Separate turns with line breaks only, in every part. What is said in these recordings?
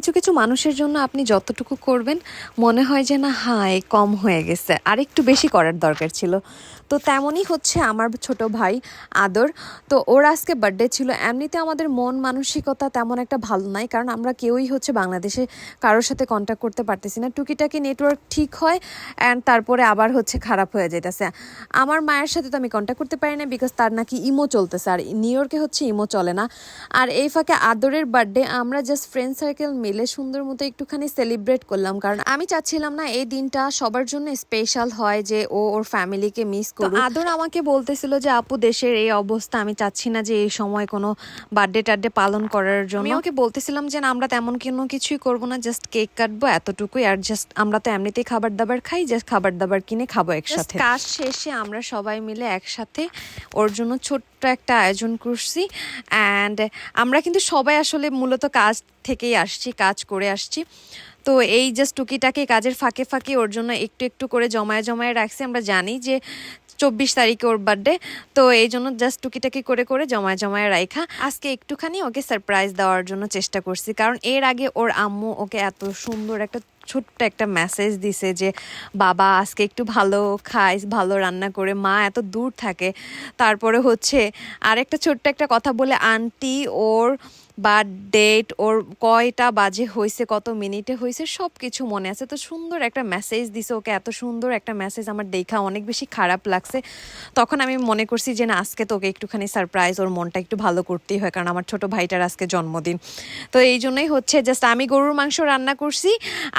কিছু কিছু মানুষের জন্য আপনি যতটুকু করবেন, মনে হয় যে না, হায়, কম হয়ে গেছে। আর একটু বেশি করার দরকার ছিল। তো তেমনই হচ্ছে আমার ছোট ভাই আদর। তো ওর আজকে বার্থডে ছিল। এমনিতে আমাদের মন মানসিকতা তেমন একটা ভালো নাই। কারণ আমরা কেউই হচ্ছে বাংলাদেশে কারোর সাথে কন্ট্যাক্ট করতে পারতেছি না। টুকিটাকি নেটওয়ার্ক ঠিক হয় অ্যান্ড তারপরে আবার হচ্ছে খারাপ হয়ে যেতেছে আমার মায়ের সাথে তো আমি কন্ট্যাক্ট করতে পারি না বিকজ তার নাকি ইমো চলতেছে। আর নিউ ইয়র্কে হচ্ছে ইমো চলে না। আর এই ফাঁকে আদরের বার্থডে আমরা জাস্ট ফ্রেন্ড সার্কেল সুন্দর মতো একটুখানি সেলিব্রেট করলাম। কারণ আমি চাচ্ছিলাম না এই দিনটা সবার জন্য স্পেশাল হয় যে ও ওর ফ্যামিলিকে মিস করুক। আদর আমাকে বলতেছিল যে আপু দেশের এই অবস্থা আমি চাচ্ছি না যে এই সময় কোনো বার্থডে টার্থডে পালন করার জন্য। আমি ওকে বলতেছিলাম যে না, আমরা তেমন কোনো কিছুই করব না জাস্ট কেক কাটবো এতটুকুই আর জাস্ট আমরা তো এমনিতেই খাবার দাবার খাই জাস্ট খাবার দাবার কিনে খাব একসাথে। কাজ শেষে আমরা সবাই মিলে একসাথে ওর জন্য ছোট্ট একটা আয়োজন করছি। অ্যান্ড আমরা কিন্তু সবাই আসলে মূলত কাজ থেকেই আসছি। কাজ করে আসছি। তো এই জাস্ট টুকিটাকি কাজের ফাঁকে ফাঁকে ওর জন্য একটু একটু করে জমায়ে জমায়ে রাখছি। আমরা জানি যে চব্বিশ তারিখে ওর বার্থডে তো এই জন্য জাস্ট টুকিটাকি করে করে জমায় জমায় রাইখা। আজকে একটুখানি ওকে সারপ্রাইজ দেওয়ার জন্য চেষ্টা করছি, কারণ এর আগে ওর আম্মু ওকে এত সুন্দর একটা ছোট্ট একটা মেসেজ দিছে যে, বাবা, আজকে একটু ভালো খাইস, ভালো রান্না করে, মা এত দূর থাকে। তারপরে হচ্ছে আরেকটা ছোট্ট একটা কথা বলে, আন্টি, ওর বা ডেট ওর কয়টা বাজে হয়েছে কত মিনিটে হয়েছে সব কিছু মনে আছে। তো সুন্দর একটা মেসেজ দিছে ওকে এত সুন্দর একটা মেসেজ আমার দেখা অনেক বেশি খারাপ লাগছে। তখন আমি মনে করছি যে না আজকে তোকে একটুখানি সারপ্রাইজ ওর মনটা একটু ভালো করতেই হয় কারণ আমার ছোট ভাইটার আজকে জন্মদিন। তো এই জন্যই হচ্ছে জাস্ট আমি গরুর মাংস রান্না করছি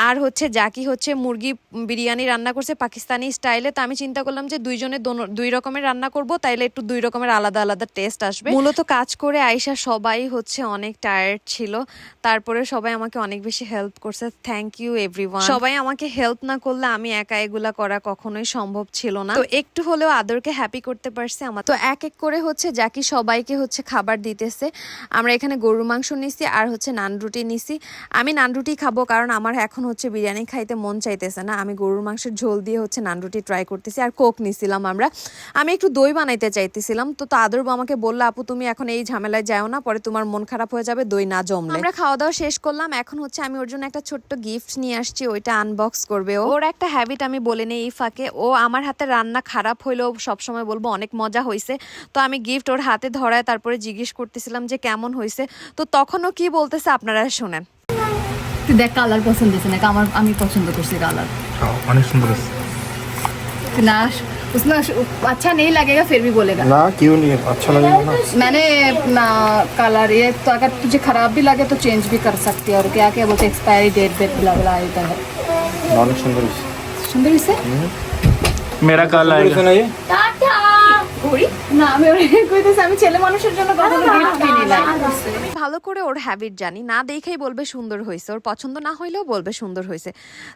আর হচ্ছে জাকি হচ্ছে মুরগি বিরিয়ানি রান্না করছে পাকিস্তানি স্টাইলে তো আমি চিন্তা করলাম যে দুইজনে দুই রকমের রান্না করব তাইলে একটু দুই রকমের আলাদা আলাদা টেস্ট আসবে। মূলত কাজ করে আইসা সবাই হচ্ছে অনেক টায়ার্ড ছিল। তারপরে সবাই আমাকে অনেক বেশি হেল্প করছে। থ্যাংক ইউ এভরিওয়ান সবাই আমাকে হেল্প না করলে আমি একা এগুলা করা কখনোই সম্ভব ছিল না। তো একটু হলেও আদরকে হ্যাপি করতে পারছে আমার। তো এক এক করে হচ্ছে জাকি সবাইকে হচ্ছে খাবার দিতেছে। আমরা এখানে গরুর মাংস নিছি আর হচ্ছে নান রুটি নিছি। আমি নান রুটি খাব কারণ আমার এখন হচ্ছে বিরিয়ানি খাইতে মন চাইতেছে না। আমি গরুর মাংসের ঝোল দিয়ে হচ্ছে নান রুটি ট্রাই করতেছি আর কোক নিছিলাম আমরা। আমি একটু দই বানাইতে চাইতেছিলাম। তো তো আদর আমাকে বলল আপু তুমি এখন এই ঝামেলায় যাও না পরে তোমার মন খারাপ হয়ে যাবে দই না জমলে। আমরা খাওয়া দাওয়া শেষ করলাম। এখন হচ্ছে আমি ওর জন্য একটা ছোট্ট গিফট নিয়ে আসছি। ওইটা আনবক্স করবে ও। ওর একটা হ্যাবিট আমি বলে নেই এই ফাঁকে। ও আমার হাতে রান্না খারাপ হইলেও সবসময় বলব অনেক মজা হয়েছে তো আমি গিফট ওর হাতে ধরায় তারপরে জিজ্ঞেস করতেছিলাম যে কেমন হয়েছে তো তখনও কি বলতেছে আপনারা শুনেন।
তুই দেখ কালার পছন্দ হয়েছে নাকি? আমার আমি পছন্দ করছি কালার
অনেক সুন্দর হয়েছে।
उसमें अच्छा नहीं लगेगा फिर भी बोलेगा।
ना क्यों नहीं? अच्छा लगेगा ना।
मैंने ना कलर ये तो अगर तुझे खराब भी लगे तो चेंज भी कर सकती है। और क्या क्या बोलते एक्सपायरी डेट पे बुला बुला आई इधर है। सुंदर से। हम्म।
मेरा कल आएगा।
না ये?
ঘড়ি না আমি কইতেছি আমি ছেলে মানুষের জন্য কখনো গিফট কিনি না
ভালো করে ওর হ্যাবিট জানি না দেখেই বলবে সুন্দর হয়েছে ওর পছন্দ না হইলেও বলবে সুন্দর হয়েছে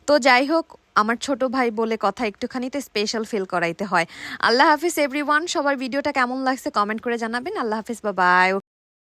তো যাই হোক আমার ছোট ভাই বলে কথা একটুখানিতে স্পেশাল ফিল করাইতে হয়। আল্লাহ হাফিজ এভরিওয়ান সবার ভিডিওটা কেমন লাগছে কমেন্ট করে জানাবেন। আল্লাহ হাফিজ বা বাই